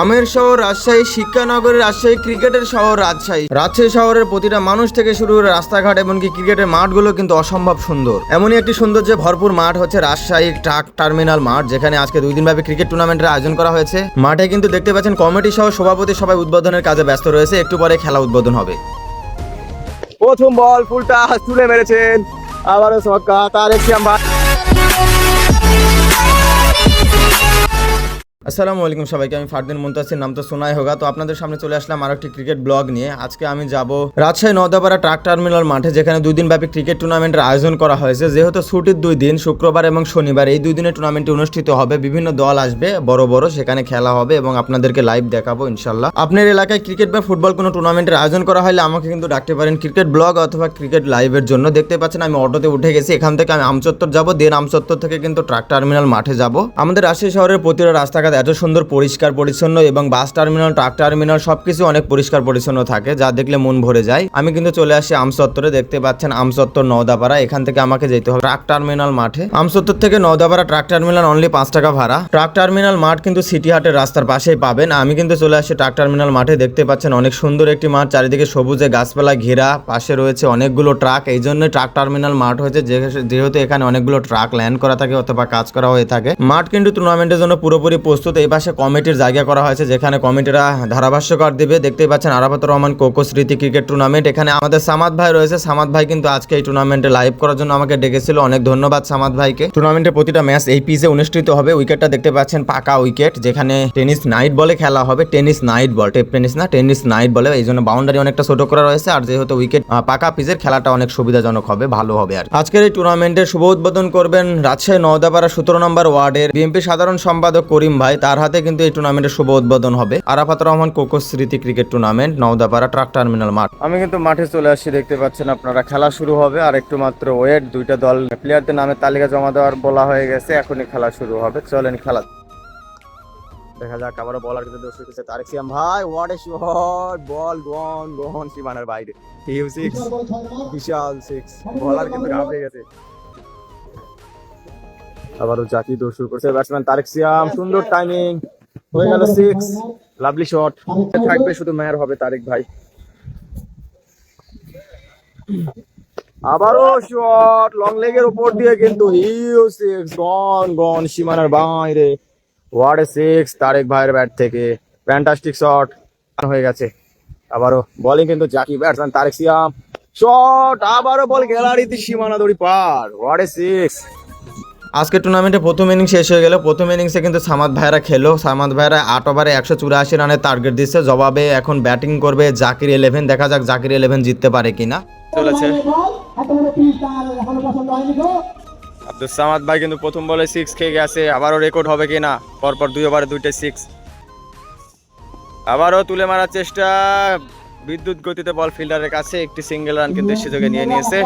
আমের শহর রাজশাহী, শিক্ষানগরের রাজশাহী, ক্রিকেটের শহর রাজশাহী। রাজশাহী শহরের প্রতিটা মানুষ থেকে শুরু করে রাস্তাঘাট এমনকি ক্রিকেটের মাঠগুলো কিন্তু অসম্ভব সুন্দর। এমনই একটি সৌন্দর্যে ভরপুর মাঠ হচ্ছে রাজশাহী ট্রাক টার্মিনাল মাঠ, যেখানে আজকে দুই দিন ব্যাপী ক্রিকেট টুর্নামেন্টের আয়োজন করা হয়েছে। মাঠে কিন্তু দেখতে পাচ্ছেন কমিটি সহ সভাপতি সবাই উদ্বোধনের কাজে ব্যস্ত রয়েছে। একটু পরে খেলা উদ্বোধন হবে। প্রথম বল ফুলটা তুলে মেরেছেন। আবারও ছক্কা তার একটি আমরা আসসালামু আলাইকুম সবাইকে, আমি ফারদিন মুন্তাসির, নাম তো শোনাই হোগা তো আপনাদের সামনে চলে আসলাম আর একটি ক্রিকেট ব্লগ নিয়ে। আজকে আমি যাব রাজশাহী নদাপাড়া ট্রাক টার্মিনাল মাঠে, যেখানে দুই দিন ব্যাপী ক্রিকেট টুর্নামেন্টের আয়োজন করা হয়েছে। যেহেতু ছুটির দুই দিন, শুক্রবার এবং শনিবার, এই দুই দিনের টুর্নামেন্টটি অনুষ্ঠিত হবে। বিভিন্ন দল আসবে, বড় বড়, সেখানে খেলা হবে এবং আপনাদেরকে লাইভ দেখাবো ইনশাল্লাহ আপনার এলাকায় ক্রিকেট বা ফুটবল কোনো টুর্নামেন্টের আয়োজন করা হলে আমাকে কিন্তু ডাকতে পারেন ক্রিকেট ব্লগ অথবা ক্রিকেট লাইভের জন্য। দেখতে পাচ্ছেন, আমি অটোতে উঠে গেছি, এখান থেকে আমি আমচত্বর যাব, দেন আমচত্বর থেকে কিন্তু ট্রাক টার্মিনাল মাঠে যাব। আমাদের রাজশাহী শহরের প্রতিটা রাস্তাঘাট এত সুন্দর পরিষ্কার পরিচ্ছন্ন এবং বাস টার্মিনাল, ট্রাক টার্মিনাল সবকিছু অনেক পরিষ্কার পরিচ্ছন্ন থাকে, যা দেখলে মন ভরে যায়। আমি কিন্তু চলে আসি আমচত্বরে দেখতে পাচ্ছেন আমচত্বর নওদাপাড়া, এখান থেকে আমাকে যেতে হবে ট্রাক টার্মিনাল মাঠে। আমচত্বর থেকে নওদাপাড়া ট্রাক টার্মিনাল অনলি পাঁচ টাকা ভাড়া। ট্রাক টার্মিনাল মাঠ কিন্তু সিটি হাটের রাস্তার পাশেই পাবেন। আমি কিন্তু চলে আসি ট্রাক টার্মিনাল মাঠে, দেখতে পাচ্ছেন অনেক সুন্দর একটি মাঠ, চারিদিকে সবুজে গাছপালা ঘেরা, পাশে রয়েছে অনেকগুলো ট্রাক। এই জন্য ট্রাক টার্মিনাল মাঠ হয়েছে যেহেতু এখানে অনেকগুলো ট্রাক ল্যান্ড করা থাকে অথবা কাজ করা হয়ে থাকে। মাঠ কিন্তু টুর্নামেন্টের জন্য পুরোপুরি প্রস্তুত এই পাশে কমিটির জায়গা করা হয়েছে, যেখানে কমিটিরা ধারাভাষ্যকার দিবে। দেখতেই পাচ্ছেন আরাফাত রহমান কোকো স্মৃতি ক্রিকেট টুর্নামেন্ট। এখানে আমাদের সামাদ ভাই রয়েছে। সামাদ ভাই কিন্তু আজকে এই টুর্নামেন্টে লাইভ করার জন্য আমাকে ডেকেছিল। অনেক ধন্যবাদ সামাদ ভাইকে। টুর্নামেন্টের প্রতিটা ম্যাচ এই পিচে অনুষ্ঠিত হবে। উইকেটটা দেখতে পাচ্ছেন পাকা উইকেট যেখানে টেনিস নাইট বলে খেলা হবে। Tennis night ball tape tennis না টেনিস নাইট বলে। এই জন্য বাউন্ডারি অনেকটা ছোট করা রয়েছে। আর যেহেতু উইকেট পাকা পিচের খেলাটা অনেক সুবিধাজনক হবে, ভালো হবে আর আজকের এই টুর্নামেন্টের শুভ উদ্বোধন করবেন রাজশাহী নওদাপাড়া সতেরো নম্বর ওয়ার্ডের বিএনপি সাধারণ সম্পাদক করিম ভাই। তার হাতে কিন্তু এই টুর্নামেন্টের শুভ উদ্বোধন হবে। আরাফাত রহমান কোকো স্মৃতি cricket tournament Naodapara truck terminal মাঠ। আমি কিন্তু মাঠে চলে আসছি দেখতে পাচ্ছেন আপনারা খেলা শুরু হবে আর একটু মাত্র ওয়েট দুইটা দল প্লেয়ারদের নামে তালিকা জমা দেওয়ার বলা হয়ে গেছে এখনই খেলা শুরু হবে চলেন খেলা। দেখা যাক আবারও বলার কিন্তু দর্শক হচ্ছে তারেক সিয়াম ভাই what a shot ball gone gone সীমানার বাইরে। হিউ সিক্স বিশাল সিক্স বলার কিন্তু ঘাবড়ে গেছে। আবারও জাতি দৌড় শুরু করছে। ব্যাটসম্যান তারেক সিয়াম, সুন্দর টাইমিং হয়ে গেল সিক্স লাভলি শট থাকবে শুধু মেয়ার হবে তারেক ভাই। আবারও শট লং লেগের উপর দিয়ে কিন্তু হিউ সিক্স গন গন সীমানার বাইরে। ওয়ার্ড সিক্স তারেক ভাইয়ের ব্যাট থেকে। ফ্যান্টাস্টিক শট হয়ে গেছে। আবারও বোলিং কিন্তু জাকি ব্যাটসম্যান তারেক সিয়াম। শট আবারও বল গ্যালারিতে সীমানা দড়ি পার। ওয়ার্ড সিক্স আজকে টুর্নামেন্টে প্রথম ইনিংস শেষ হয়ে গেল। প্রথম ইনিংসে কিন্তু সামাদ ভাইরা খেলো। সামাদ ভাইরা আট ওভারে একশো চুরাশি রানের টার্গেট দিচ্ছে। জবাবে এখন ব্যাটিং করবে জাকির ইলেভেন দেখা যাক জাকির ইলেভেন জিততে পারে কিনা। চলেছে। আব্দুল সামাদ ভাই কিন্তু প্রথম বলে সিক্স খেয়ে গেছে। আবারও রেকর্ড হবে কিনা? পরপর দুই ওভারে দুইটা সিক্স আবারও তুলে মারার চেষ্টা। বিদ্যুৎ গতিতে বল ফিল্ডারের কাছে একটি সিঙ্গেল রান কিন্তু সুযোগে নিয়ে নিয়েছে।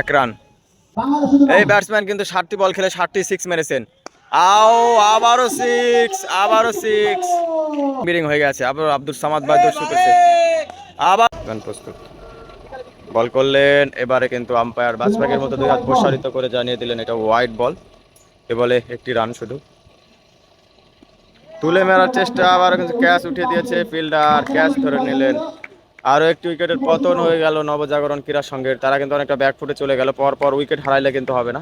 এক রান এই ব্যাটসম্যান কিন্তু ষাটটি বল খেলে ষাটটি সিক্স মেরেছেন। আও আবারও সিক্স আবারও সিক্স বিরিং হয়ে গেছে আবার আব্দুল সামাদ ভাই দর্শক আবার প্রস্তুত। বল করলেন এবারে কিন্তু আম্পায়ার বাজপাকের মতো দুই হাত প্রসারিত করে জানিয়ে দিলেন এটা ওয়াইড বল এ বলে একটি রান শুধু। তুলে মেরার চেষ্টা আবার কিন্তু ক্যাচ উঠিয়ে দিয়েছে ফিল্ডার ক্যাচ ধরে নিলেন। আরও একটি উইকেটের পতন হয়ে গেল নবজাগরণ ক্রীড়া সংঘের। তারা কিন্তু অনেকটা ব্যাক ফুটে চলে গেল, পর পর উইকেট হারাইলে কিন্তু হবে না।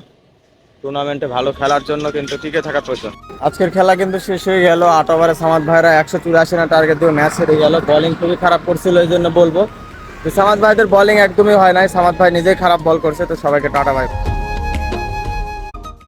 টুর্নামেন্টে ভালো খেলার জন্য কিন্তু টিকে থাকা প্রয়োজন। আজকের খেলা কিন্তু শেষ হয়ে গেল, আট ওভারে সামাদ ভাইরা একশো চুরাশি না টার্গেট দিয়ে ম্যাচ হেরে গেল। বলিং খুবই খারাপ করছিল এই জন্য বলব। তো সামাদ ভাইদের বলিং একদমই হয় নাই, সামাদ ভাই নিজেই খারাপ বল করছে, তো সবাইকে টাটা ভাই